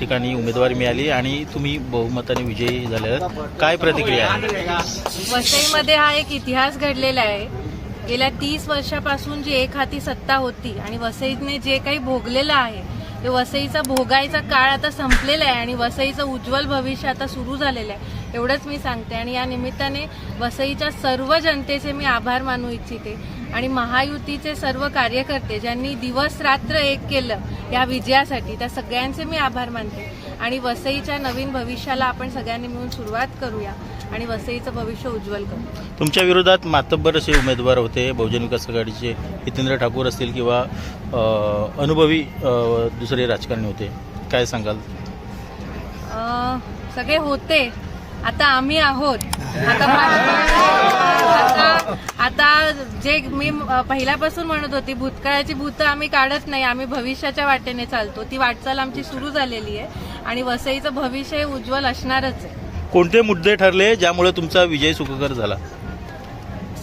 ठिकाणी उमेदवारी मिळाली आणि तुम्ही बहुमताने विजयी झाले काय प्रतिक्रिया आहे? वसईमध्ये हा एक इतिहास घडलेला आहे. गेल्या तीस वर्षापासून जी एक हाती सत्ता होती आणि वसईने जे काही भोगलेलं आहे ते वसईचा भोगायचा काळ आता संपलेला आहे आणि वसईचं उज्ज्वल भविष्य आता सुरू झालेलं आहे. एवढंच मी सांगते आणि या निमित्ताने वसईच्या सर्व जनतेचे मी आभार मानू इच्छिते. आणि महायुतीचे सर्व कार्यकर्ते ज्यांनी दिवस रात्र एक केलं या विजयासाठी त्या सगळ्यांचे मी आभार मानते. आणि वसईच्या नवीन भविष्याला आपण सगळ्यांनी मिळून सुरुवात करूया आणि वसईचं भविष्य उज्ज्वल करू. तुमच्या विरोधात मातब्बर असे उमेदवार होते बहुजन विकास आघाडीचे हितेंद्र ठाकूर असतील किंवा अनुभवी दुसरे राजकारणी होते. काय सांगाल? सगळे होते. आता आम्ही आहोत. आता आता जे मी पहिल्यापासून म्हणत होती भूतकाळाची भूतं आम्ही काढत नाही आम्ही भविष्याच्या वाटेने चालतो. ती वाटचाल आमची सुरू झालेली आहे आणि वसईचं भविष्य हे उज्ज्वल असणारच आहे. कोणते मुद्दे ठरले ज्यामुळे तुमचा विजय सुखकर झाला?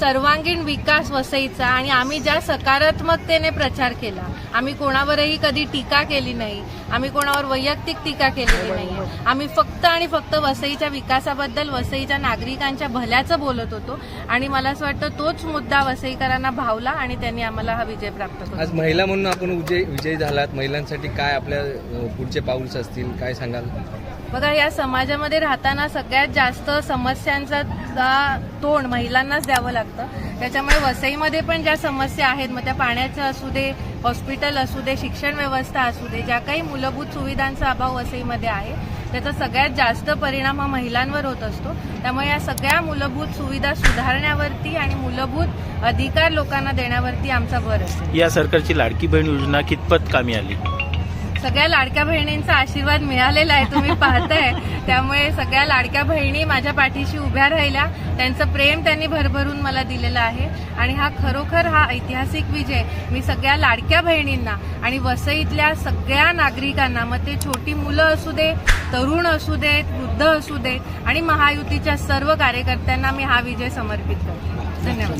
सर्वांगीण विकास वसईचा आणि आम्ही ज्या सकारात्मकतेने प्रचार केला आम्ही कोणावरही कधी टीका केली नाही आम्ही कोणावर वैयक्तिक टीका केलेली नाही आम्ही फक्त आणि फक्त वसईच्या विकासाबद्दल वसईच्या नागरिकांच्या भल्याचं बोलत होतो आणि मला असं वाटतं तोच मुद्दा वसईकरांना भावला आणि त्यांनी आम्हाला हा विजय प्राप्त करू आज महिला म्हणून आपण विजय विजयी झालात. महिलांसाठी काय आपल्या पुढचे पाऊल्स असतील? काय सांगाल? बघा या समाजामध्ये राहताना सगळ्यात जास्त समस्यांचा तोंड महिलांनाच द्यावं लागतं. त्याच्यामुळे वसईमध्ये पण ज्या समस्या आहेत मग त्या पाण्याचं असू दे हॉस्पिटल असू दे शिक्षण व्यवस्था असू दे ज्या काही मूलभूत सुविधांचा अभाव वसईमध्ये आहे त्याचा सगळ्यात जास्त परिणाम हा महिलांवर होत असतो. त्यामुळे या सगळ्या मूलभूत सुविधा सुधारण्यावरती आणि मूलभूत अधिकार लोकांना देण्यावरती आमचा भर असतो या सरकारची लाडकी बहीण योजना कितपत कामी आली? सगळ्या लाडक्या बहिणींचा आशीर्वाद मिळालेला आहे तुम्ही पाहताय. त्यामुळे सगळ्या लाडक्या बहिणी माझ्या पाठीशी उभ्या राहिल्या. त्यांचं प्रेम त्यांनी भरभरून मला दिलेलं आहे. आणि हा खरोखर हा ऐतिहासिक विजय मी सगळ्या लाडक्या बहिणींना आणि वसईतल्या सगळ्या नागरिकांना मग ते छोटी मुलं असू दे तरुण असू देत वृद्ध असू देत आणि महायुतीच्या सर्व कार्यकर्त्यांना मी हा विजय समर्पित करते. धन्यवाद. धन्यवाद.